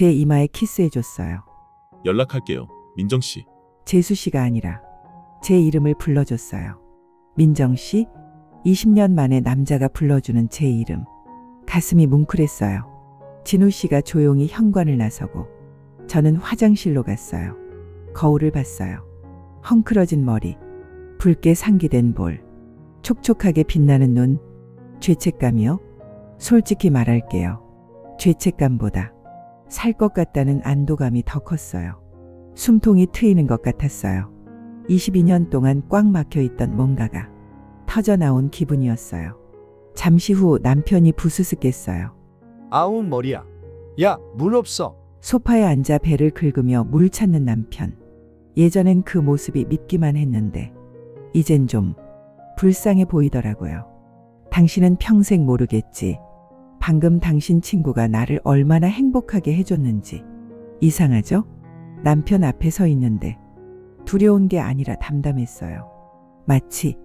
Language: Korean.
제 이마에 키스해줬어요. 연락할게요. 민정 씨. 재수 씨가 아니라 제 이름을 불러줬어요. 민정 씨, 20년 만에 남자가 불러주는 제 이름. 가슴이 뭉클했어요. 진우 씨가 조용히 현관을 나서고 저는 화장실로 갔어요. 거울을 봤어요. 헝클어진 머리, 붉게 상기된 볼, 촉촉하게 빛나는 눈, 죄책감이요? 솔직히 말할게요. 죄책감보다 살 것 같다는 안도감이 더 컸어요. 숨통이 트이는 것 같았어요. 22년 동안 꽉 막혀 있던 뭔가가 터져 나온 기분이었어요. 잠시 후 남편이 부스스 깼어요. 아우 머리야. 야, 물 없어. 소파에 앉아 배를 긁으며 물 찾는 남편. 예전엔 그 모습이 믿기만 했는데, 이젠 좀 불쌍해 보이더라고요. 당신은 평생 모르겠지. 방금 당신 친구가 나를 얼마나 행복하게 해줬는지. 이상하죠? 남편 앞에 서 있는데, 두려운 게 아니라 담담했어요. 마치